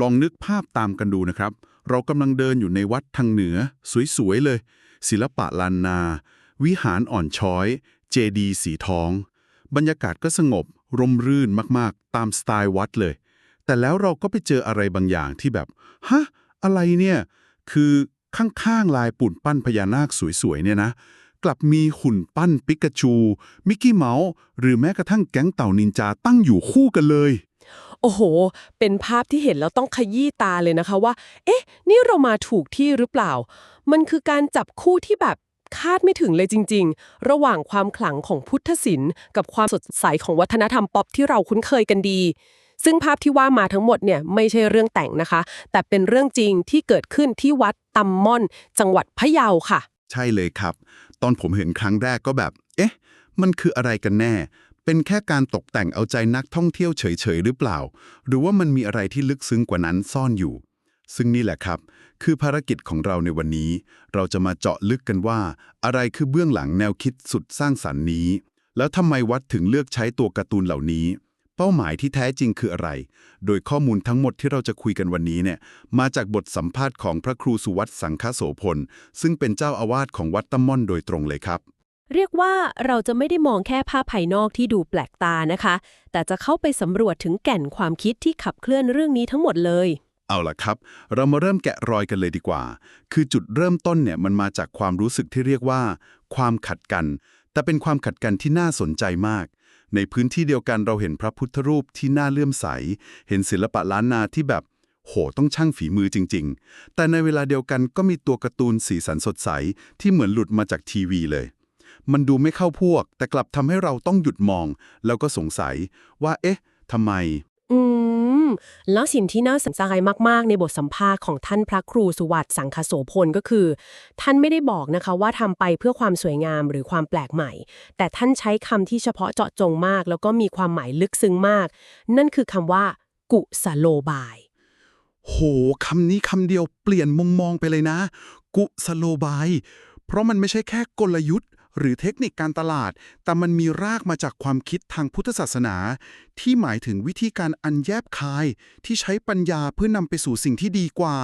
ลองนึกภาพตามกันดูนะครับ เรากำลังเดินอยู่ในวัดทางเหนือ สวย ๆ เลย ศิลปะลานนา วิหารอ่อนช้อย เจดีสีทอง บรรยากาศก็สงบ ร่มรื่นมากๆ ตามสไตล์วัดเลย แต่แล้วเราก็ไปเจออะไรบางอย่างที่แบบ ฮะ อะไรเนี่ย คือข้าง ๆ ลายปุ่นปั้นพญานาคสวย ๆ เนี่ยนะกลับมีหุ่นปั้นปิกาจู มิกกี้เมาส์ หรือแม้กระทั่งแก๊งเต่านินจาตั้งอยู่คู่กันเลย โอ้โห เป็นภาพที่เห็นแล้วต้องขยี้ตาเลยนะคะว่า เอ๊ะ นี่เรามาถูกที่หรือเปล่า มันคือการจับคู่ที่แบบคาดไม่ถึงเลยจริง ๆ ระหว่างความขลังของพุทธศิลป์กับความสดใสของวัฒนธรรมป๊อปที่เราคุ้นเคยกันดี ซึ่งภาพที่ว่ามาทั้งหมดเนี่ยไม่ใช่เรื่องแต่งนะคะ แต่เป็นเรื่องจริงที่เกิดขึ้นที่วัดตำม่อน จังหวัดพะเยาค่ะ ใช่เลยครับ ตอนผมเห็นครั้งแรกก็แบบ เอ๊ะ มันคืออะไรกันแน่ เป็นแค่การตกแต่งเอาใจนักท่องเที่ยวเฉยๆ หรือเปล่า หรือว่ามันมีอะไรที่ลึกซึ้งกว่านั้นซ่อนอยู่ ซึ่งนี่แหละครับ คือภารกิจของเราในวันนี้ เราจะมาเจาะลึกกันว่า อะไรคือเบื้องหลังแนวคิดสุดสร้างสรรค์นี้ แล้วทำไมวัดถึงเลือกใช้ตัวการ์ตูนเหล่านี้ เป้าหมายที่แท้จริงคืออะไร โดยข้อมูลทั้งหมดที่เราจะคุยกันวันนี้เนี่ยมาจากบทสัมภาษณ์ของพระครูสุวัตสังฆโสพลซึ่งเป็นเจ้าอาวาสของวัดตะม่อนโดยตรงเลยครับ เรียกว่าเราจะไม่ได้มองแค่ภาพภายนอกที่ดูแปลกตานะคะ แต่จะเข้าไปสำรวจถึงแก่นความคิดที่ขับเคลื่อนเรื่องนี้ทั้งหมดเลย เอาล่ะครับ เรามาเริ่มแกะรอยกันเลยดีกว่า คือจุดเริ่มต้นเนี่ยมันมาจากความรู้สึกที่เรียกว่า ความขัดกัน แต่เป็นความขัดกันที่น่าสนใจมาก ในพื้นที่เดียวกันเราเห็นพระพุทธรูปที่น่าเลื่อมใส เห็นศิลปะล้านนาที่แบบโห ต้องช่างฝีมือจริง ๆ แต่ในเวลาเดียวกันก็มีตัวการ์ตูนสีสันสดใสที่เหมือนหลุดมาจากทีวีเลย มันดูไม่เข้าพวก แต่กลับทำให้เราต้องหยุดมอง แล้วก็สงสัยว่า เอ๊ะทำไม อืม แล้วสิ่งที่น่าสนใจมาก ๆ ในบทสัมภาษณ์ของท่านพระครูสุวัตสังคโสพลก็คือ ท่านไม่ได้บอกนะคะว่าทำไปเพื่อความสวยงามหรือความแปลกใหม่ แต่ท่านใช้คำที่เฉพาะเจาะจงมาก แล้วก็มีความหมายลึกซึ้งมาก นั่นคือคำว่า กุสโลบาย โหคำนี้คำเดียวเปลี่ยนมุมมองไปเลยนะ กุสโลบาย เพราะมันไม่ใช่แค่กลยุทธ์ หรือเทคนิคการตลาด แต่มันมีรากมาจากความคิดทางพุทธศาสนา ที่หมายถึงวิธีการอันแยบคาย ที่ใช้ปัญญาเพื่อนำไปสู่สิ่งที่ดีกว่า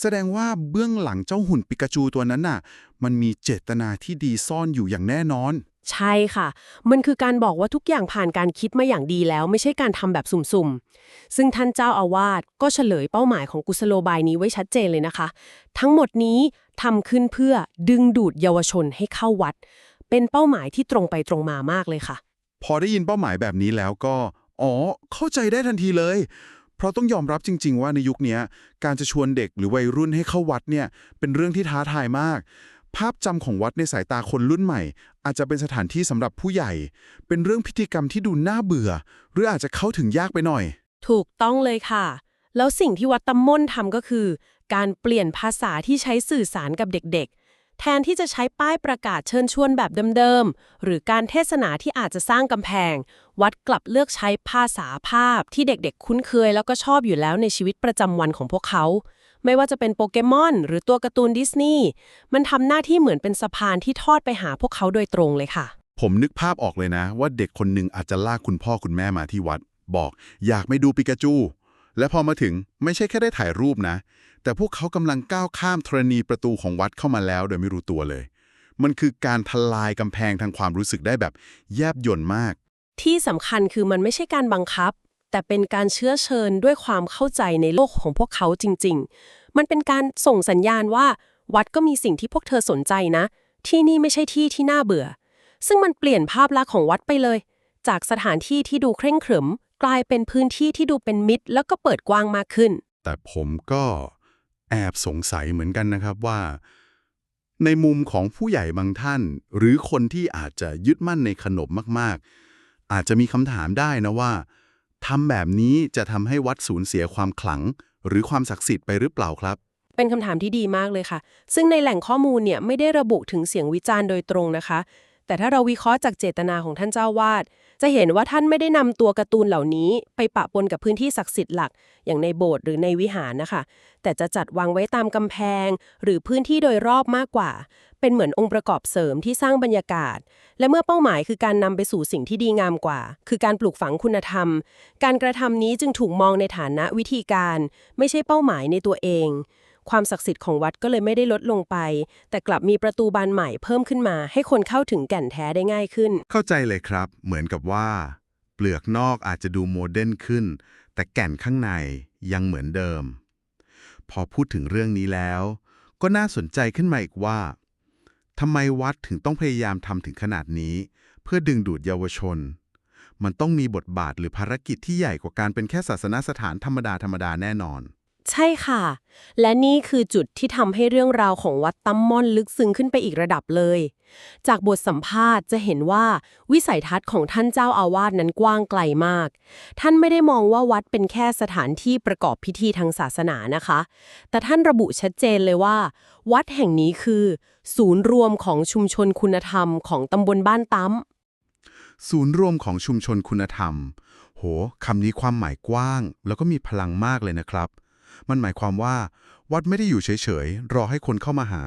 แสดงว่าเบื้องหลังเจ้าหุ่นปิกาจูตัวนั้นน่ะ มันมีเจตนาที่ดีซ่อนอยู่อย่างแน่นอน ใช่ค่ะ มันคือการบอกว่าทุกอย่างผ่านการคิดมาอย่างดีแล้ว ไม่ใช่การทำแบบสุ่มๆ ซึ่งท่านเจ้าอาวาสก็เฉลยเป้าหมายของกุสโลบายนี้ไว้ชัดเจนเลยนะคะ ทั้งหมดนี้ทำขึ้นเพื่อดึงดูดเยาวชนให้เข้าวัด เป็นเป้าหมายที่ตรงไปตรงมามากเลยค่ะ พอได้ยินเป้าหมายแบบนี้แล้วก็ อ๋อ เข้าใจได้ทันทีเลย เพราะต้องยอมรับจริง ๆ ว่าในยุคนี้การจะชวนเด็กหรือวัยรุ่นให้เข้าวัดเนี่ยเป็นเรื่องที่ท้าทายมาก ภาพจำของวัดในสายตาคนรุ่นใหม่ อาจจะเป็นสถานที่สำหรับผู้ใหญ่ เป็นเรื่องพิธีกรรมที่ดูน่าเบื่อ หรืออาจจะเข้าถึงยากไปหน่อย ถูกต้องเลยค่ะ แล้วสิ่งที่วัดตำม่นทำก็คือ การเปลี่ยนภาษาที่ใช้สื่อสารกับเด็กๆ แทนที่จะใช้ป้ายประกาศเชิญชวนแบบเดิมๆ หรือการเทศนาที่อาจจะสร้างกำแพง วัดกลับเลือกใช้ภาษาภาพที่เด็กๆ คุ้นเคย แล้วก็ชอบอยู่แล้วในชีวิตประจำวันของพวกเขา ไม่ว่าจะเป็นโปเกมอนหรือตัวการ์ตูนดิสนีย์มันทำหน้าที่เหมือนเป็นสะพานที่ทอดไปหาพวกเขาโดยตรงเลยค่ะ ผมนึกภาพออกเลยนะ ว่าเด็กคนหนึ่งอาจจะลากคุณพ่อคุณแม่มาที่วัด บอกอยากไม่ดูปิกาจู และพอมาถึงไม่ใช่แค่ได้ถ่ายรูปนะ แต่พวกเขากำลังก้าวข้ามธรณีประตูของวัดเข้ามาแล้ว โดยไม่รู้ตัวเลย มันคือการทลายกำแพงทางความรู้สึกได้แบบแยบยลมาก ที่สำคัญคือมันไม่ใช่การบังคับ แต่เป็นการเชื้อเชิญด้วยความเข้าใจในโลกของพวกเขาจริง ๆ มันเป็นการส่งสัญญาณว่า วัดก็มีสิ่งที่พวกเธอสนใจนะ ที่นี่ไม่ใช่ที่ที่น่าเบื่อ ซึ่งมันเปลี่ยนภาพลักษณ์ของวัดไปเลย จากสถานที่ที่ดูเคร่งขรึม กลายเป็นพื้นที่ที่ดูเป็นมิตร แล้วก็เปิดกว้างมากขึ้น แต่ผมก็แอบสงสัยเหมือนกันนะครับว่า ในมุมของผู้ใหญ่บางท่าน หรือคนที่อาจจะยึดมั่นในขนบมาก ๆ อาจจะมีคำถามได้นะว่า ทำแบบนี้จะทำให้วัดสูญเสียความขลัง หรือความศักดิ์สิทธิ์ไปหรือเปล่าครับ เป็นคำถามที่ดีมากเลยค่ะ ซึ่งในแหล่งข้อมูลเนี่ยไม่ได้ระบุถึงเสียงวิจารณ์โดยตรงนะคะ แต่ถ้าเราวิเคราะห์จากเจตนาของท่านเจ้าวาด จะเห็นว่าท่านไม่ได้นำตัวการ์ตูนเหล่านี้ ไปปะปนกับพื้นที่ศักดิ์สิทธิ์หลัก อย่างในโบสถ์หรือในวิหารนะคะ แต่จะจัดวางไว้ตามกำแพง หรือพื้นที่โดยรอบมากกว่า เป็นเหมือนองค์ประกอบเสริมที่สร้างบรรยากาศ และเมื่อเป้าหมายคือการนำไปสู่สิ่งที่ดีงามกว่า คือการปลูกฝังคุณธรรม การกระทำนี้จึงถูกมองในฐานะวิธีการ ไม่ใช่เป้าหมายในตัวเอง ความศักดิ์สิทธิ์ของวัดก็เลยไม่ได้ลดลงไป แต่กลับมีประตูบานใหม่เพิ่มขึ้นมา ให้คนเข้าถึงแก่นแท้ได้ง่ายขึ้น เข้าใจเลยครับ เหมือนกับว่า เปลือกนอกอาจจะดูโมเดิร์นขึ้น แต่แก่นข้างในยังเหมือนเดิม พอพูดถึงเรื่องนี้แล้ว ก็น่าสนใจขึ้นมาอีกว่าทำไมวัดถึงต้องพยายามทำถึงขนาดนี้ เพื่อดึงดูดเยาวชน มันต้องมีบทบาทหรือภารกิจที่ใหญ่กว่าการเป็นแค่ศาสนสถานธรรมดาธรรมดาแน่นอน ใช่ค่ะ และนี่คือจุดที่ทำให้เรื่องราวของวัดตั้มม่อนลึกซึ้งขึ้นไปอีกระดับเลย จากบทสัมภาษณ์จะเห็นว่าวิสัยทัศน์ของท่านเจ้าอาวาสนั้นกว้างไกลมาก ท่านไม่ได้มองว่าวัดเป็นแค่สถานที่ประกอบพิธีทางศาสนานะคะ แต่ท่านระบุชัดเจนเลยว่า วัดแห่งนี้คือ ศูนย์รวมของชุมชนคุณธรรมของตำบลบ้านตั้มศูนย์รวมของชุมชนคุณธรรม โหคำนี้ความหมายกว้าง แล้วก็มีพลังมากเลยนะครับ มันหมายความว่า วัดไม่ได้อยู่เฉยๆ รอให้คนเข้ามาหา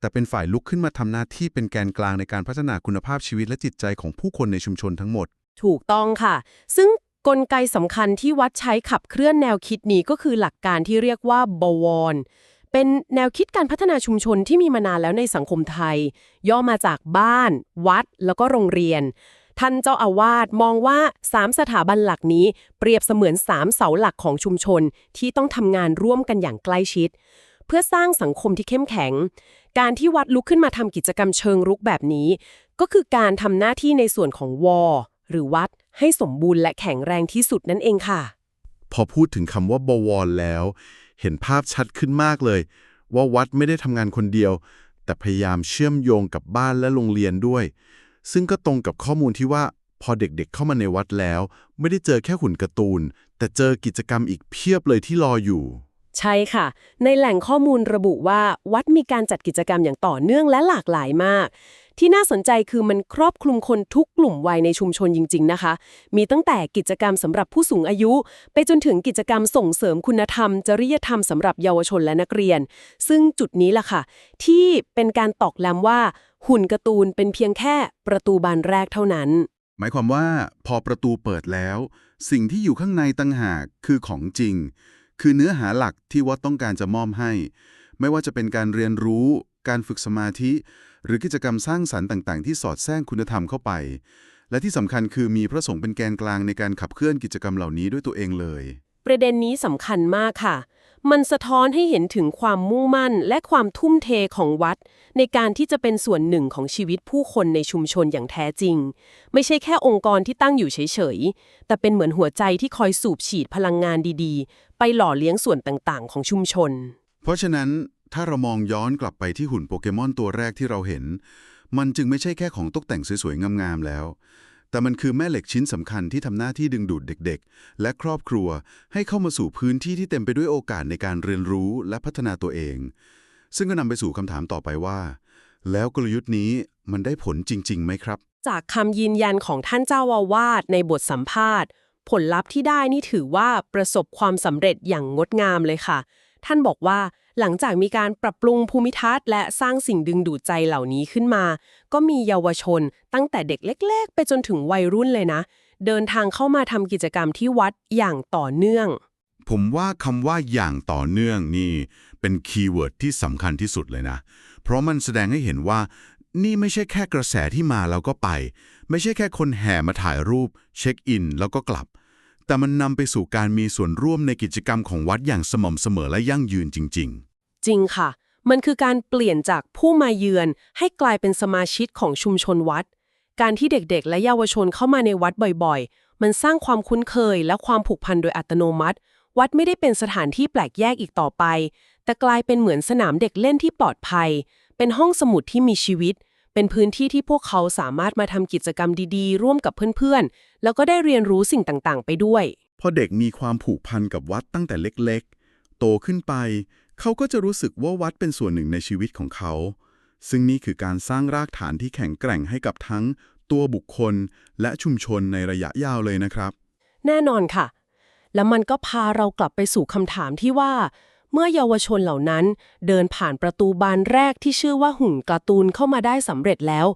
แต่เป็นฝ่ายลุกขึ้นมาทำหน้าที่เป็นแกนกลางในการพัฒนาคุณภาพชีวิตและจิตใจของผู้คนในชุมชนทั้งหมด ถูกต้องค่ะ ซึ่งกลไกสำคัญที่วัดใช้ขับเคลื่อนแนวคิดนี้ก็คือหลักการที่เรียกว่าบวรเป็นแนวคิดการพัฒนาชุมชนที่มีมานานแล้วในสังคมไทย ย่อมาจากบ้าน วัด แล้วก็โรงเรียน ท่านเจ้าอาวาสมองว่า 3 สถาบันหลักนี้เปรียบเสมือน 3 เสาหลักของชุมชนที่ต้องทำงานร่วมกันอย่างใกล้ชิด เพื่อสร้างสังคมที่เข้มแข็ง การที่วัดลุกขึ้นมาทำกิจกรรมเชิงรุกแบบนี้ ก็คือการทำหน้าที่ในส่วนของวอหรือวัดให้สมบูรณ์และแข็งแรงที่สุดนั่นเองค่ะ พอพูดถึงคำว่าบวรแล้ว เห็นภาพชัดขึ้นมากเลย ว่าวัดไม่ได้ทำงานคนเดียว แต่พยายามเชื่อมโยงกับบ้านและโรงเรียนด้วย ซึ่งก็ตรงกับข้อมูลที่ว่าพอเด็กๆเข้ามาในวัดแล้ว ไม่ได้เจอแค่หุ่นการ์ตูน แต่เจอกิจกรรมอีกเพียบเลยที่รออยู่ ใช่ค่ะ ในแหล่งข้อมูลระบุว่าวัดมีการจัดกิจกรรมอย่างต่อเนื่องและหลากหลายมาก ที่น่าสนใจคือมันครอบคลุมคนทุกกลุ่มวัยในชุมชนจริง ๆ นะคะ มีตั้งแต่กิจกรรมสำหรับผู้สูงอายุ ไปจนถึงกิจกรรมส่งเสริมคุณธรรม จริยธรรมสำหรับเยาวชนและนักเรียน ซึ่งจุดนี้ล่ะค่ะ ที่เป็นการตอกย้ำว่า หุ่นการ์ตูนเป็นเพียงแค่ประตูบานแรกเท่านั้น หมายความว่าพอประตูเปิดแล้ว สิ่งที่อยู่ข้างในตั้งหากคือของจริง คือเนื้อหาหลักที่วัดต้องการจะมอบให้ ไม่ว่าจะเป็นการเรียนรู้ การฝึกสมาธิ หรือกิจกรรมสร้างสรรค์ต่างๆ ที่สอดแทรกคุณธรรมเข้าไป และที่สำคัญคือมีพระสงฆ์เป็นแกนกลางในการขับเคลื่อนกิจกรรมเหล่านี้ด้วยตัวเองเลย ประเด็นนี้สำคัญมากค่ะ มันสะท้อนให้เห็นถึงความมุ่งมั่นและความทุ่มเทของวัด ในการที่จะเป็นส่วนหนึ่งของชีวิตผู้คนในชุมชนอย่างแท้จริง ไม่ใช่แค่องค์กรที่ตั้งอยู่เฉยๆ แต่เป็นเหมือนหัวใจที่คอยสูบฉีดพลังงานดีๆ ไปหล่อเลี้ยงส่วนต่างๆ ของชุมชน เพราะฉะนั้นถ้าเรามองย้อนกลับไปที่หุ่นโปเกมอนตัวแรกที่เราเห็น มันจึงไม่ใช่แค่ของตกแต่งสวยๆงามๆแล้ว แต่มันคือแม่เหล็กชิ้นสำคัญที่ทำหน้าที่ดึงดูดเด็กๆ และครอบครัวให้เข้ามาสู่พื้นที่ที่เต็มไปด้วยโอกาสในการเรียนรู้และพัฒนาตัวเอง ซึ่งก็นำไปสู่คำถามต่อไปว่า แล้วกลยุทธ์นี้มันได้ผลจริงๆไหมครับ จากคำยืนยันของท่านเจ้าอาวาสในบทสัมภาษณ์ ผลลัพธ์ที่ได้นี่ถือว่าประสบความสำเร็จอย่างงดงามเลยค่ะ ท่านบอกว่า หลังจากมีการปรับปรุงภูมิทัศน์ และสร้างสิ่งดึงดูดใจเหล่านี้ขึ้นมา ก็มีเยาวชน ตั้งแต่เด็กเล็ก ๆ ไปจนถึงวัยรุ่นเลยนะ เดินทางเข้ามาทำกิจกรรมที่วัดอย่างต่อเนื่อง ผมว่าคำว่าอย่างต่อเนื่องนี่เป็นคีย์เวิร์ดที่สำคัญที่สุดเลยนะ เพราะมันแสดงให้เห็นว่านี่ไม่ใช่แค่กระแสที่มาแล้วก็ไป ไม่ใช่แค่คนแห่มาถ่ายรูป เช็คอิน แล้วก็กลับ แต่มันนำไปสู่การมีส่วนร่วมในกิจกรรมของวัดอย่างสม่ำเสมอและยั่งยืนจริง จริงค่ะ มันคือการเปลี่ยนจากผู้มาเยือนให้กลายเป็นสมาชิกของชุมชนวัด การที่เด็กๆ และเยาวชนเข้ามาในวัดบ่อยๆ มันสร้างความคุ้นเคยและความผูกพันโดยอัตโนมัติ วัดไม่ได้เป็นสถานที่แปลกแยกอีกต่อไป แต่กลายเป็นเหมือนสนามเด็กเล่นที่ปลอดภัย เป็นห้องสมุดที่มีชีวิต เป็นพื้นที่ที่พวกเขาสามารถมาทำกิจกรรมดีๆ ร่วมกับเพื่อนๆ แล้วก็ได้เรียนรู้สิ่งต่างๆ ไปด้วย พอเด็กมีความผูกพันกับวัดตั้งแต่เล็กๆ โตขึ้นไป เขาก็จะรู้สึกว่าวัดเป็นส่วนหนึ่งในชีวิตของเขา ซึ่งนี่คือการสร้างรากฐานที่แข็งแกร่งให้กับทั้งตัวบุคคลและชุมชนในระยะยาวเลยนะครับ แน่นอนค่ะ แล้วมันก็พาเรากลับไปสู่คำถามที่ว่า เมื่อเยาวชนเหล่านั้น เดินผ่านประตูบานแรกที่ชื่อว่าหุ่นการ์ตูนเข้ามาได้สำเร็จแล้ว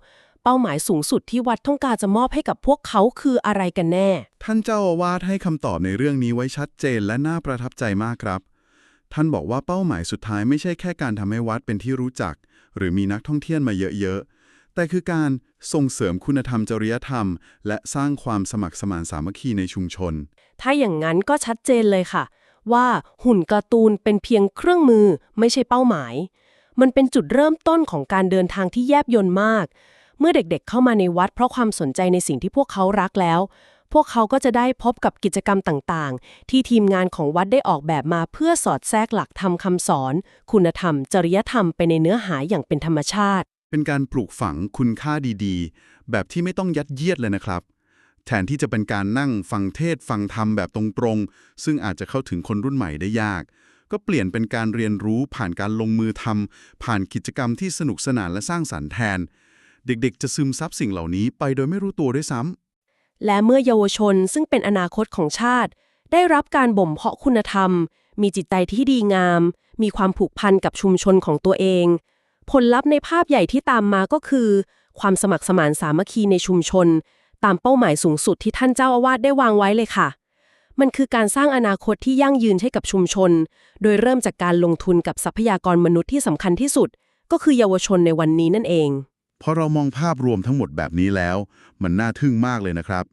เป้าหมายสูงสุดที่วัดต้องการจะมอบให้กับพวกเขาคืออะไรกันแน่ ท่านเจ้าอาวาสให้คำตอบในเรื่องนี้ไว้ชัดเจนและน่าประทับใจมากครับ ท่านบอกว่าเป้าหมายสุดท้ายไม่ใช่แค่การทำให้วัดเป็นที่รู้จัก หรือมีนักท่องเที่ยวมาเยอะๆ แต่คือการส่งเสริมคุณธรรมจริยธรรม และสร้างความสมัครสมานสามัคคีในชุมชน ถ้าอย่างนั้นก็ชัดเจนเลยค่ะ ว่าหุ่นการ์ตูนเป็นเพียงเครื่องมือไม่ใช่เป้าหมาย มันเป็นจุดเริ่มต้นของการเดินทางที่แยบยลมาก เมื่อเด็กๆเข้ามาในวัดเพราะความสนใจในสิ่งที่พวกเขารักแล้ว พวกเขาก็จะได้พบกับกิจกรรมต่างๆ ที่ทีมงานของวัดได้ออกแบบมาเพื่อสอดแทรกหลักธรรมคำสอน คุณธรรม จริยธรรมไปในเนื้อหาอย่างเป็นธรรมชาติ เป็นการปลูกฝังคุณค่าดีๆ แบบที่ไม่ต้องยัดเยียดเลยนะครับ แทนที่จะเป็นการนั่งฟังเทศฟังธรรมแบบตรงๆ ซึ่งอาจจะเข้าถึงคนรุ่นใหม่ได้ยาก ก็เปลี่ยนเป็นการเรียนรู้ผ่านการลงมือทำผ่านกิจกรรมที่สนุกสนานและสร้างสรรค์แทน เด็กๆ จะซึมซับสิ่งเหล่านี้ไปโดยไม่รู้ตัวด้วยซ้ำ และเมื่อเยาวชนซึ่งเป็นอนาคตของชาติ ได้รับการบ่มเพาะคุณธรรม มีจิตใจที่ดีงาม มีความผูกพันกับชุมชนของตัวเอง ผลลัพธ์ในภาพใหญ่ที่ตามมาก็คือ ความสมัครสมานสามัคคีในชุมชน ตามเป้าหมายสูงสุดที่ท่านเจ้าอาวาสได้วางไว้เลยค่ะ มันคือการสร้างอนาคตที่ยั่งยืนให้กับชุมชน โดยเริ่มจากการลงทุนกับทรัพยากรมนุษย์ที่สำคัญที่สุด ก็คือเยาวชนในวันนี้นั่นเอง พอเรามองภาพรวมทั้งหมดแบบนี้แล้ว มันน่าทึ่งมากเลยนะครับ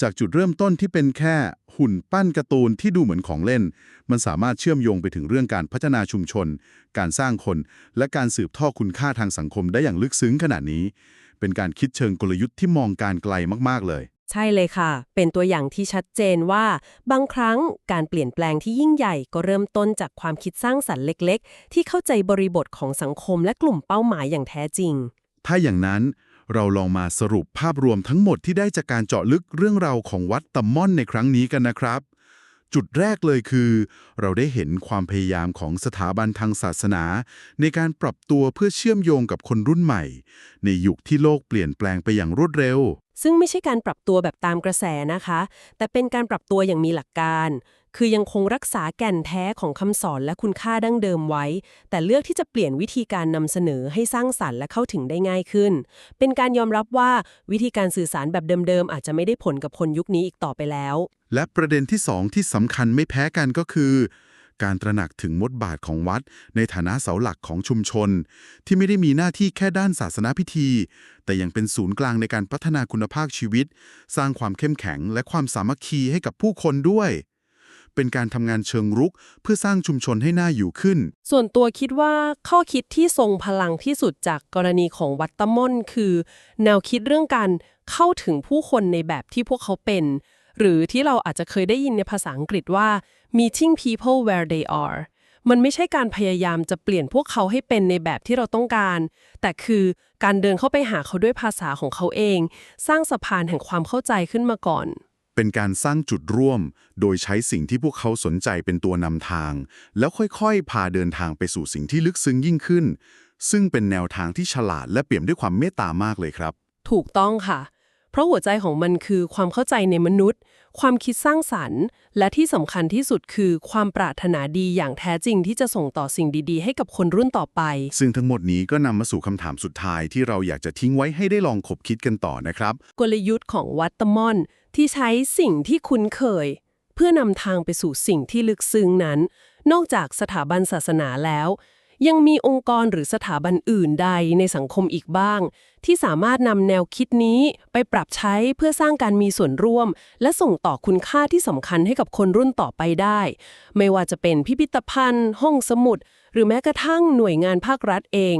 จากจุดเริ่มต้นที่เป็นแค่หุ่นปั้นการ์ตูนที่ดูเหมือนของเล่น มันสามารถเชื่อมโยงไปถึงเรื่องการพัฒนาชุมชน การสร้างคน และการสืบทอดคุณค่าทางสังคมได้อย่างลึกซึ้งขนาดนี้ เป็นการคิดเชิงกลยุทธ์ที่มองการไกลมากๆเลยใช่เลยค่ะ เป็นตัวอย่างที่ชัดเจนว่า บางครั้งการเปลี่ยนแปลงที่ยิ่งใหญ่ก็เริ่มต้นจากความคิดสร้างสรรค์เล็ก ๆ ที่เข้าใจบริบทของสังคมและกลุ่มเป้าหมายอย่างแท้จริง ถ้าอย่างนั้นเราลองมาสรุปภาพรวมทั้งหมดที่ได้จากการเจาะลึกเรื่องราวของวัดตะม่อนในครั้งนี้กันนะครับ จุดแรกเลยคือ เราได้เห็นความพยายามของสถาบันทางศาสนา ในการปรับตัวเพื่อเชื่อมโยงกับคนรุ่นใหม่ ในยุคที่โลกเปลี่ยนแปลงไปอย่างรวดเร็ว ซึ่งไม่ใช่การปรับตัวแบบตามกระแสนะคะ แต่เป็นการปรับตัวอย่างมีหลักการ คือยังคงรักษาแก่นแท้ของคำสอนและคุณค่าดั้งเดิมไว้ แต่เลือกที่จะเปลี่ยนวิธีการนำเสนอให้สร้างสรรค์และเข้าถึงได้ง่ายขึ้น เป็นการยอมรับว่าวิธีการสื่อสารแบบเดิมๆอาจจะไม่ได้ผลกับคนยุคนี้อีกต่อไปแล้ว และประเด็นที่สองที่สำคัญไม่แพ้กันก็คือ การตระหนักถึงบทบาทของวัด ในฐานะเสาหลักของชุมชน ที่ไม่ได้มีหน้าที่แค่ด้านศาสนาพิธี แต่ยังเป็นศูนย์กลางในการพัฒนาคุณภาพชีวิต สร้างความเข้มแข็งและความสามัคคีให้กับผู้คนด้วย เป็นการทำงานเชิงรุก เพื่อสร้างชุมชนให้น่าอยู่ขึ้น ส่วนตัวคิดว่าข้อคิดที่ทรงพลังที่สุดจากกรณีของวัดตะม่อนคือ แนวคิดเรื่องการเข้าถึงผู้คนในแบบที่พวกเขาเป็น หรือที่เราอาจจะเคยได้ยินในภาษาอังกฤษว่า meeting people where they are มันไม่ใช่การพยายามจะเปลี่ยนพวกเขาให้เป็นในแบบที่เราต้องการ แต่คือการเดินเข้าไปหาเขาด้วยภาษาของเขาเอง สร้างสะพานแห่งความเข้าใจขึ้นมาก่อน เป็นการสร้างจุดร่วม โดยใช้สิ่งที่พวกเขาสนใจเป็นตัวนำทาง แล้วค่อยๆ พาเดินทางไปสู่สิ่งที่ลึกซึ้งยิ่งขึ้น ซึ่งเป็นแนวทางที่ฉลาดและเปี่ยมด้วยความเมตตามากเลยครับ ถูกต้องค่ะ เพราะหัวใจของมันคือความเข้าใจในมนุษย์ ความคิดสร้างสรรค์ และที่สำคัญที่สุดคือความปรารถนาดีอย่างแท้จริงที่จะส่งต่อสิ่งดีๆ ให้กับคนรุ่นต่อไป ซึ่งทั้งหมดนี้ก็นำมาสู่คำถามสุดท้ายที่เราอยากจะทิ้งไว้ให้ได้ลองคบคิดกันต่อนะครับ กลยุทธ์ของวัดตะม่อน ที่ใช้สิ่งที่คุ้นเคย เพื่อนำทางไปสู่สิ่งที่ลึกซึ้งนั้น นอกจากสถาบันศาสนาแล้ว ยังมีองค์กรหรือสถาบันอื่นใดในสังคมอีกบ้าง ที่สามารถนำแนวคิดนี้ไปปรับใช้เพื่อสร้างการมีส่วนร่วม และส่งต่อคุณค่าที่สำคัญให้กับคนรุ่นต่อไปได้ ไม่ว่าจะเป็นพิพิธภัณฑ์ ห้องสมุด หรือแม้กระทั่งหน่วยงานภาครัฐเอง